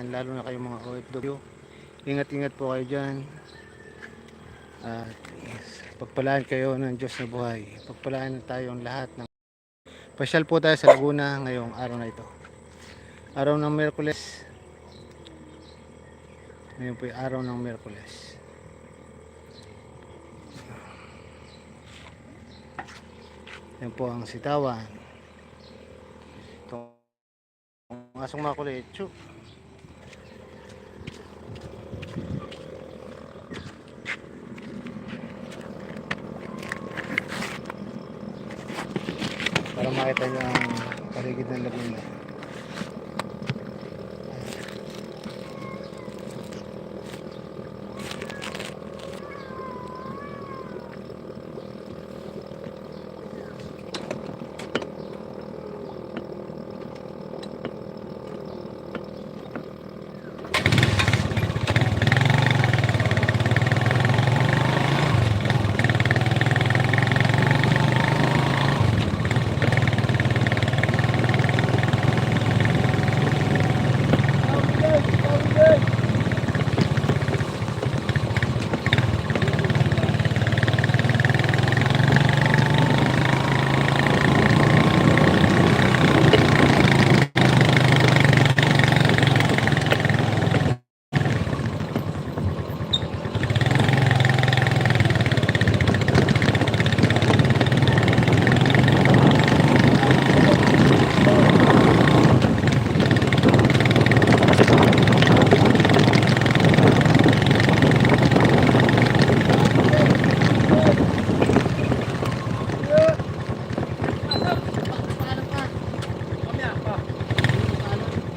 lalo na kayong mga OFW. Ingat-ingat po kayo dyan. At pagpalaan kayo ng Diyos na buhay. Pagpalaan tayong lahat ng Pasyal po tayo sa Laguna ngayong araw na ito. Araw ng Merkules. Ngayon po yung araw ng Merkules. Yan po ang sitawan. Itong asong makulit. Chuk. para makita nyo ang paligid ng Laguna.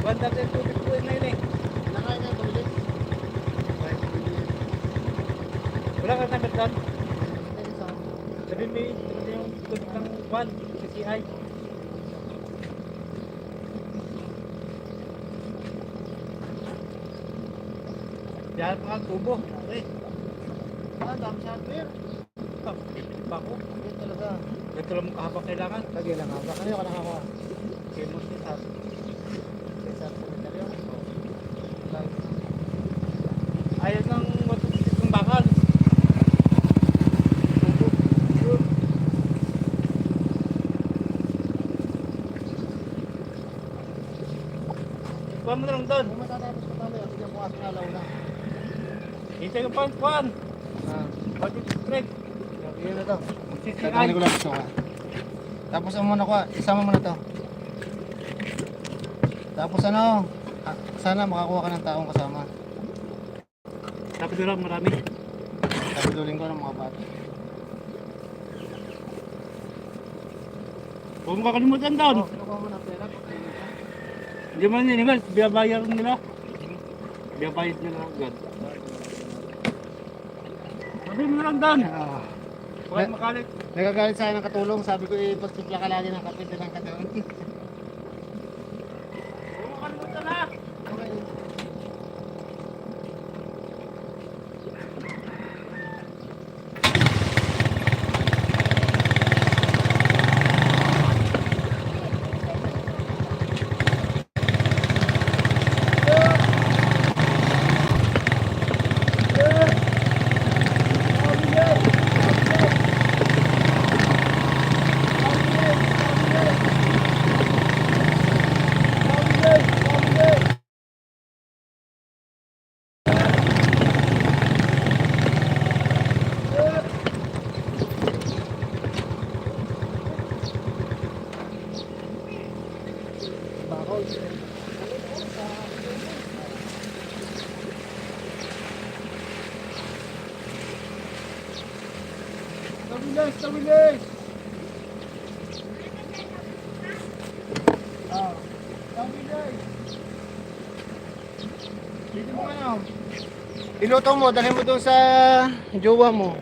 Banda din tubig po na yun eh. Wala ka number doon? Sabi may may yung tubig ng van, CCI. Diyan pa ang tubo. Eh, Ah, dami sa clear. pa, pipili pa ako. Yun Ganito lang habang kailangan. Lagi lang ha. Baka nyo ka nakakuha. Kaya mo siya sa Sa cemetery. Ayaw ng matutupit ng bakal. Kuha mo na lang doon. Kung matatapos ko tayo, ko aking alaw na. Hintay ka pa, kuhan. Ah, Pati straight. yun na to. Tatanggalin ko lang ito ha. Tapos ano muna ko, isama mo na to. Tapos ano, ah, sana makakuha ka ng taong kasama. Tapos doon marami. Tapidulin ko ng mga bata. Huwag mo kakalimutan doon. Oh, kinukuha mo ng pera. Hindi man yun, Imal. Biyabayar nila. Biyabayad nila agad. Sabi mo lang doon. Ah, Huwag makalit. nagagalit sa akin ng katulong, sabi ko ipagtipla ka lagi ng kapit ng katawan. Huwag mo kakalimutan ha. Okay. Bakol. Tawilis, tawilis. Ah, tawilis. Dito mo ano? Iluto mo, dalhin mo doon sa jowa mo.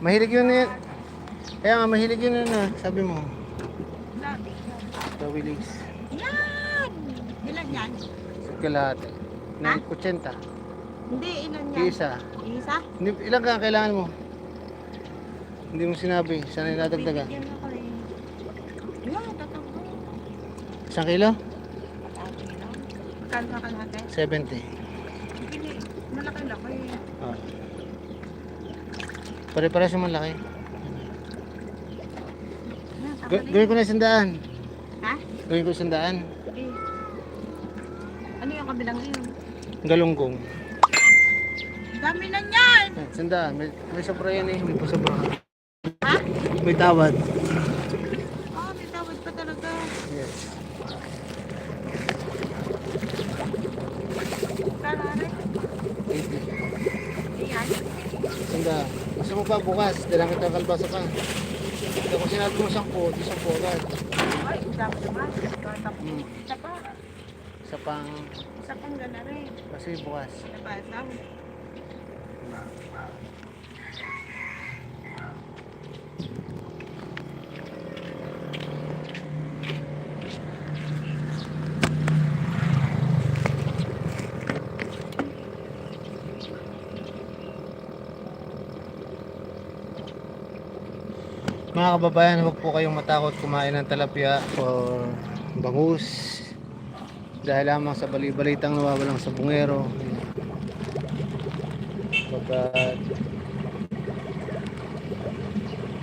Mahilig yun eh. Kaya nga, mahilig yun na, sabi mo. Tawilis. Yan! Ilan yan? Sa kalahati. Na 80. Hindi, ilan yan? Isa. Isa? Hindi, ilan ka kailangan mo? Hindi mo sinabi. Sana nadagdagan. Yan, tatapos. Isang kilo? Magkano sa kalahati? 70. Hindi. Malaki-laki. Ah. Pare-pares yung malaki. Yan, Ga- tama Gawin ko na isang daan. Ha? Gawin ko isang daan. Eh. Ano yung kabilang yun? Galunggong. Dami na niyan! Yan, Isang daan. May, may sobra yan eh. May pa sobra. Ha? May tawad. Oh, may tawad pa talaga. Yes. Kalahari. 80. Ayan. Daan. Gusto mo pa bukas. Dalang kita kalbasa pa. Kaya kung sinabi mo 10, di 10 agad. Ay, ang dami naman. Hmm. isa pa. Isa pang Isa pang gana rin. kasi bukas. Nabasang. Mga kababayan, huwag po kayong matakot kumain ng talapia or bangus. Dahil lamang sa bali-balitang nawawalang sa bungero. Pagkat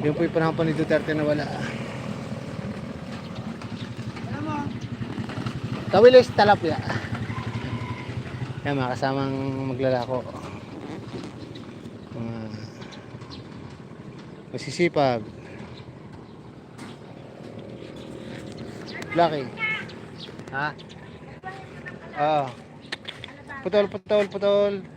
yun po yung panahon pa ni Duterte na wala. Tawilis talapia. Yan mga kasamang maglalako. Mga masisipag. Lucky. Ha? Oo. Putol, putol, putol.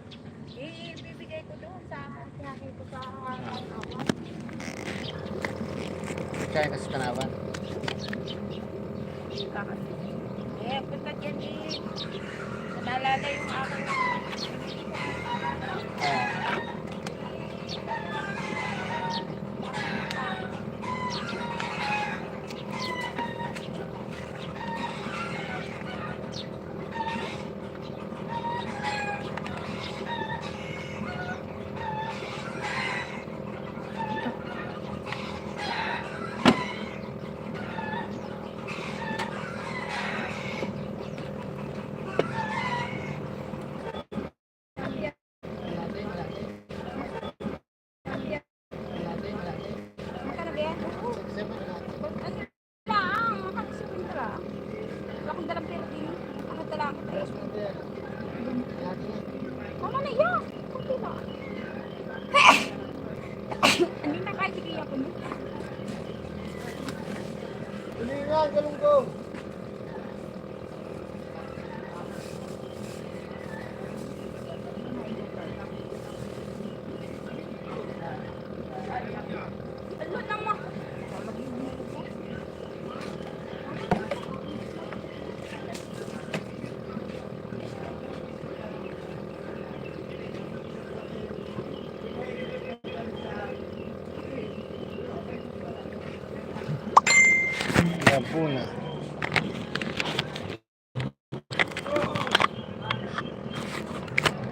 po na.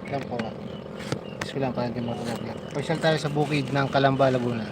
Yan po nga. Gusto lang para hindi matulog Pasyal tayo sa bukid ng Kalamba, Laguna.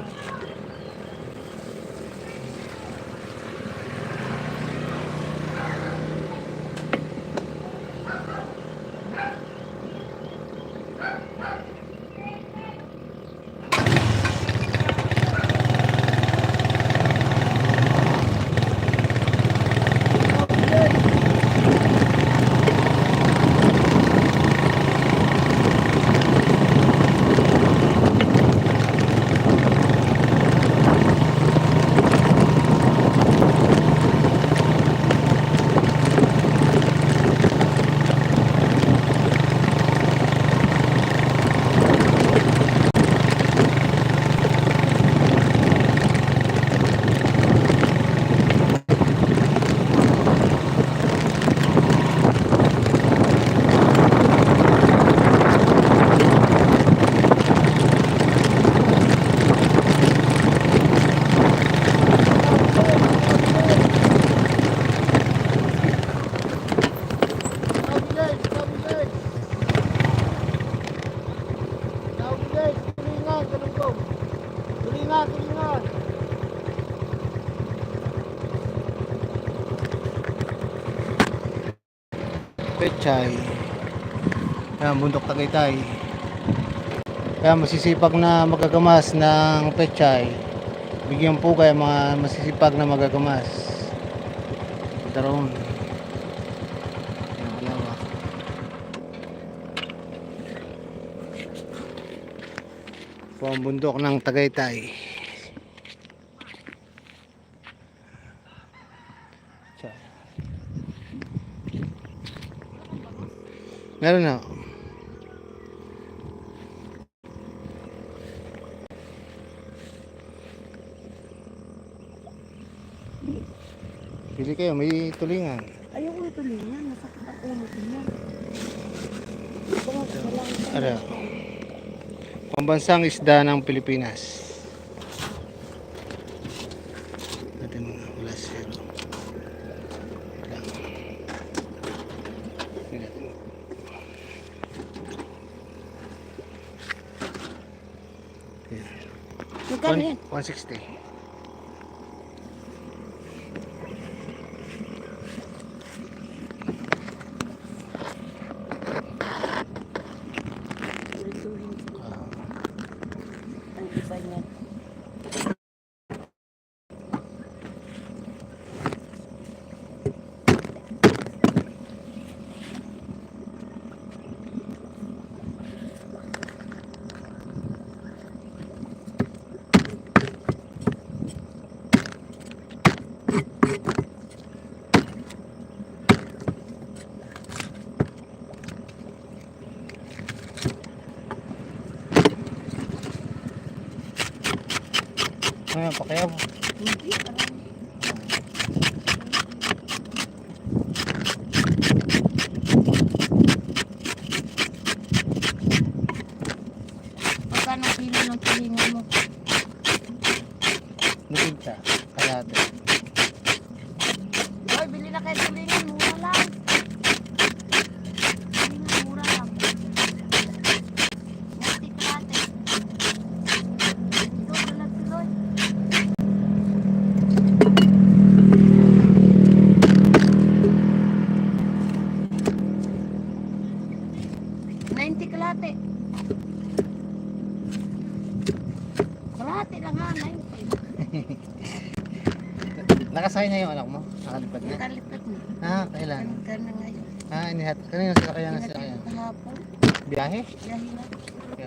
Pechay. Yan, bundok Tagaytay. Kaya masisipag na magagamas ng Pechay. Bigyan po kayo mga masisipag na magagamas. Daron. Po ang bundok ng Tagaytay. Tiyan. Meron na. Pili kayo, may tulingan. Ayoko ito niya. Nasakit ang ulo ko niya. Ano? Pambansang isda ng Pilipinas. Natin mga wala zero. Lang. Tingnan natin. Ayan. Magkano yan? 160. Ano yan, pakiyaw. Hindi. Magkano kilo ng tulingan mo? Nupinta. Kalate. Hoy, bili na kayo tulingan. Mura lang. Tulingan, mura lang. Multi kalate. Ito, dalag tuloy. Ninety kalate. Kalate lang ha, ninety. Nakasakay na yung anak mo? Nakalipad na? Nakalipat na. Ah, kailan? Kalimutan na ngayon. Inihat. Kanina sila kaya na sila kaya? Kahapon. Biyahe? Dahil na.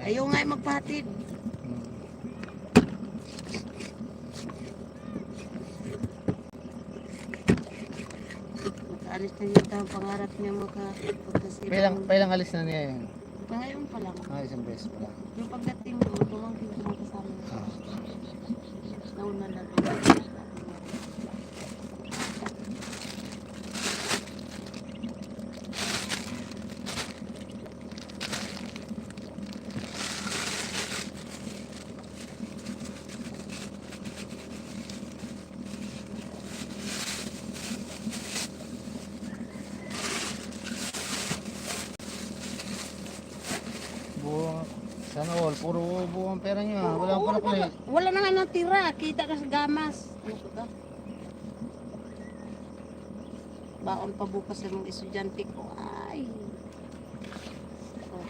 Ayaw nga magpatid. Hmm. Makaalis na yun ang pangarap niya makapunta sila. Pailang, pailang alis na niya yun? Ngayon pa lang. Ah, isang beses pa lang. Yung pagdating mo, tumangkin ko mga kasama. Ah. Nauna na. Pera niyo. ah. Wala akong panakuli. Wala na nga natira. Kita ka sa gamas. Ano ko ka? Baon pa bukas sa mga estudyante ko. Ay. Oh.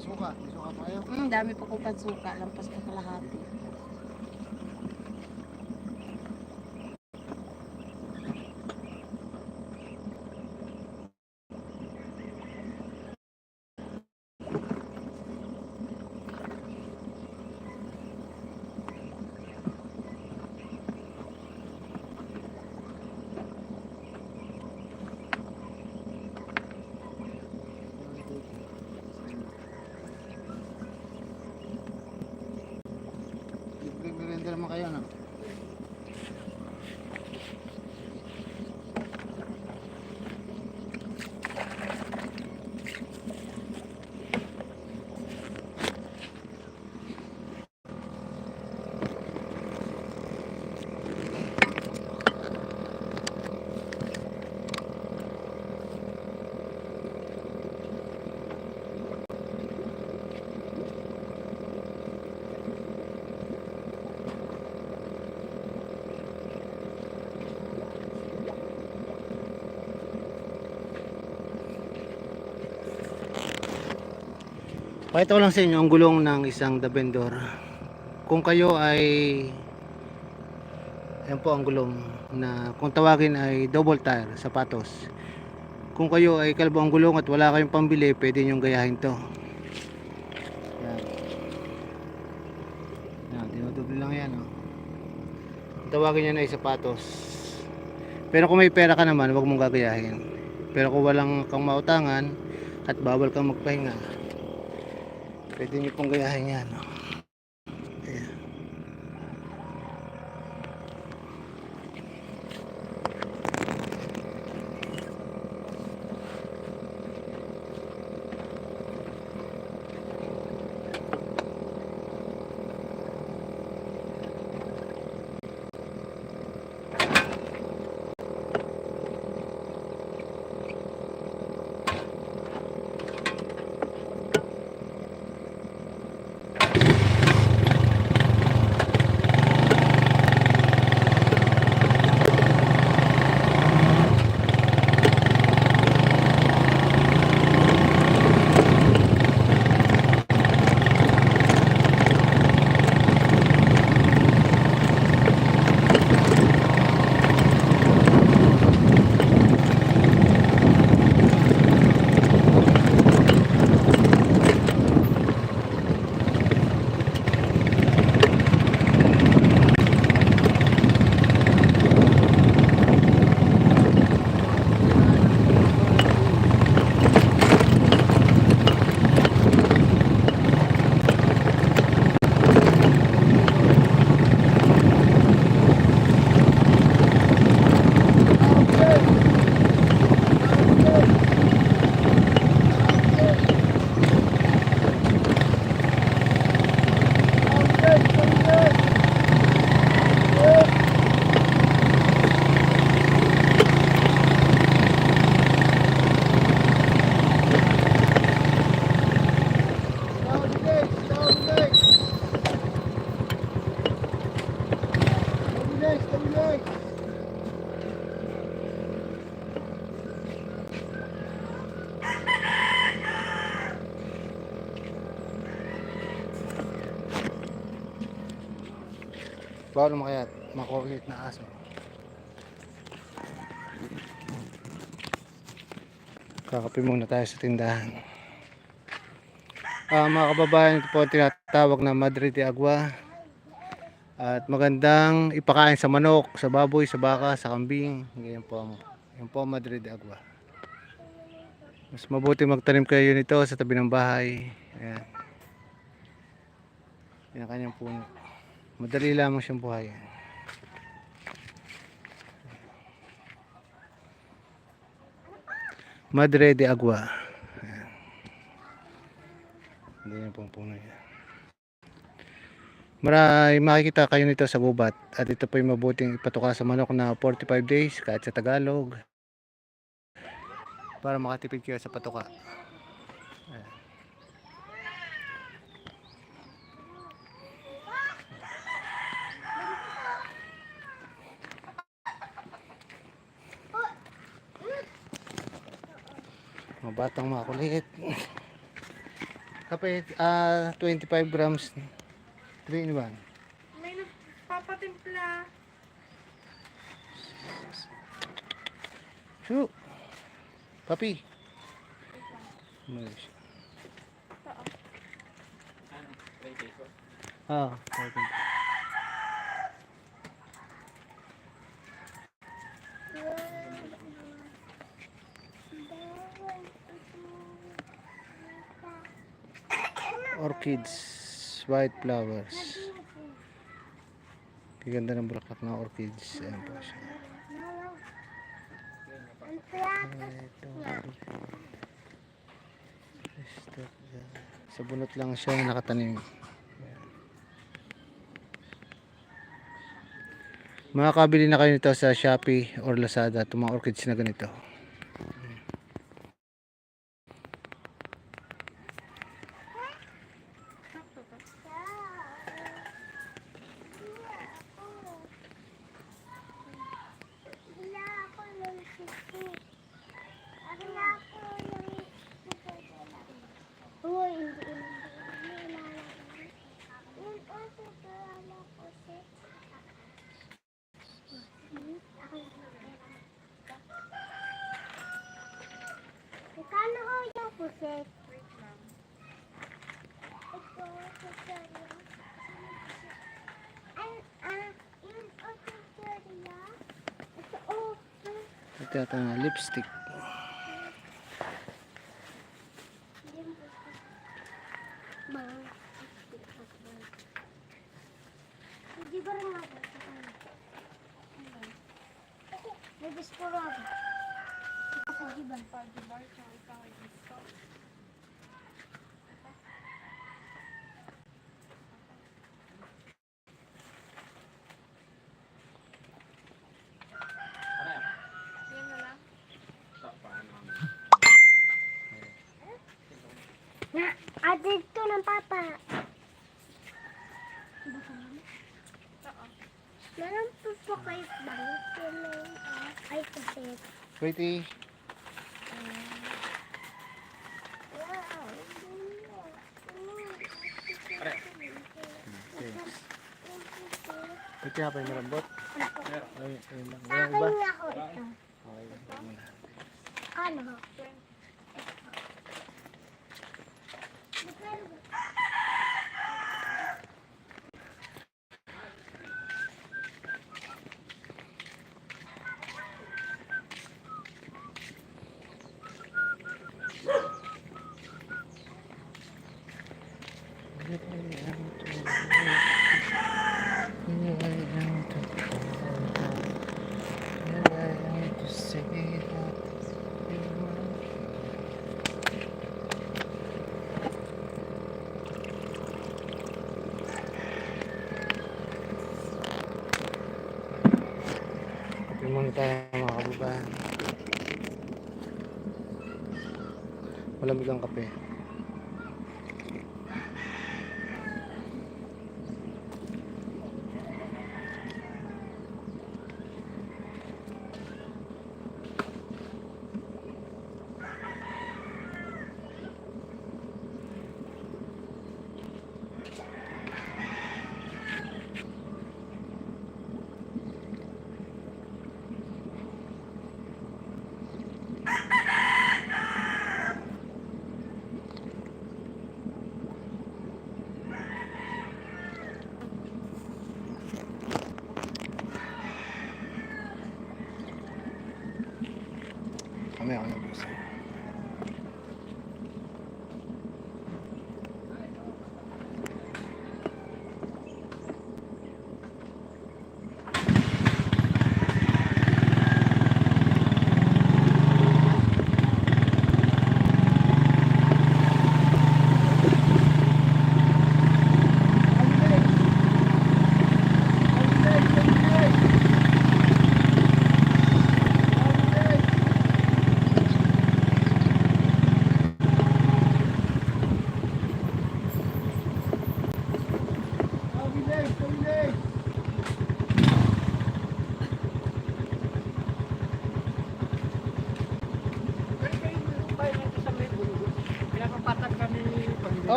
Suka. Suka pa kayo? Mm, dami pa ko pansuka. Lampas pa kalahati. Merienda naman Pakita ko lang sa inyo ang gulong ng isang The Vendor. Kung kayo ay Ayan po ang gulong na kung tawagin ay double tire, sapatos. Kung kayo ay kalbo ang gulong at wala kayong pambili, pwede nyo gayahin to. Yan. Yan, dinodoble lang yan. Oh. Tawagin yan ay sapatos. Pero kung may pera ka naman, huwag mong gagayahin. Pero kung walang kang mautangan at bawal kang magpahinga, pwede nyo pong gayahin yan. Oh. Bawal umakyat, makulit na aso. Kakape muna tayo sa tindahan. Ah, mga kababayan, ito po ang tinatawag na Madre de Agua. At magandang ipakain sa manok, sa baboy, sa baka, sa kambing. Ganyan po yan po Madre de Agua. Mas mabuti magtanim kayo nito sa tabi ng bahay. Ayan. Yan ang kanyang puno. Madali lamang siyang buhayin. Madre de Agua. Hindi yan pong puno yan. Maray makikita kayo nito sa gubat at ito po yung mabuting ipatuka sa manok na 45 days kahit sa Tagalog para makatipid kayo sa patuka. Mga batang makulit. Kapit, ah 25 grams. 3 in 1. May nagpapatimpla. Shoo! Papi! Nice. Ah, okay. Orchids, white flowers. Ganda ng bulaklak ng orchids. Ayan po siya. Sa bunot lang siya nakatanim. Makakabili na kayo nito sa Shopee or Lazada. Itong mga orchids na ganito. Uy, hindi. Wait lang. Ito yata na lipstick. Hindi ba rin ako? May biskuro ako. Pagiban. Pagiban. Yan Na, ate ito ng papa. Meron po po kayo bang ay kasi Sweetie. Okay. Ito nga pa yung malambot. Ay, ayun lang. Sa Walang iba? akin nga ako ito. Okay, ito muna. Ano? Kape muna tayo mga kababayan. Malamig ang kape.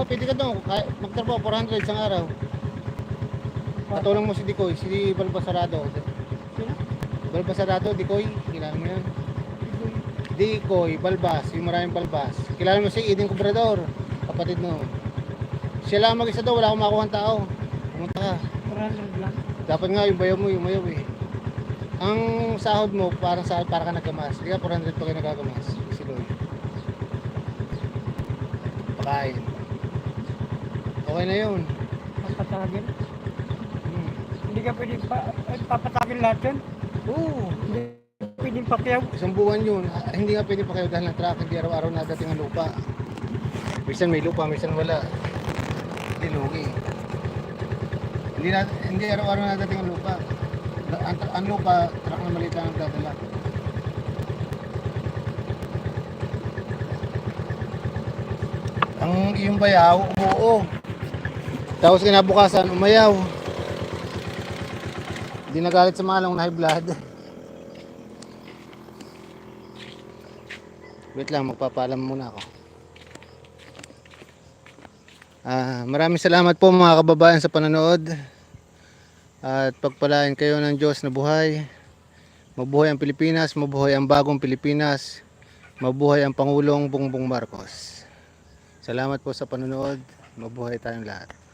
Pwede ka doon. Magtrabaho 400 isang araw. Katulong mo si Dikoy, si Balbasarado. Sino? Balbasarado, Dikoy, kilala mo yan? Dikoy, Balbas, yung maraming Balbas. Kilala mo si Eding Cobrador, kapatid mo. Siya lang mag-isa daw, wala akong makuha ang tao. Pumunta ka. 400 lang. Dapat nga yung bayaw mo, yung mayaw eh. Ang sahod mo, parang sahod para ka nagkamas. Hindi ka 400 pa kayo nagkakamas. Si Loy. Pakain. Okay na yun. Papatagin. Hmm. Hindi ka pwede pa, eh, papatagin lahat yun. Oo. Hindi pwedeng pakiyaw. Isang buwan yun. Ah, hindi nga pwede pa kayo dahil ng truck. Hindi araw-araw nadating ang lupa. Minsan may lupa, minsan wala. Hindi lugi. Hindi, na, hindi araw-araw nadating ang lupa. Na- Ang, ang lupa, truck na maliit lang ang dadala. Ang iyong bayaw, umuo. Tapos kinabukasan, umayaw. Hindi nagalit sa mga lang na high blood. Wait lang, magpapaalam muna ako. Ah, maraming salamat po mga kababayan sa panonood. At pagpalain kayo ng Diyos na buhay. Mabuhay ang Pilipinas, mabuhay ang bagong Pilipinas. Mabuhay ang Pangulong Bongbong Marcos. Salamat po sa panonood. Mabuhay tayong lahat.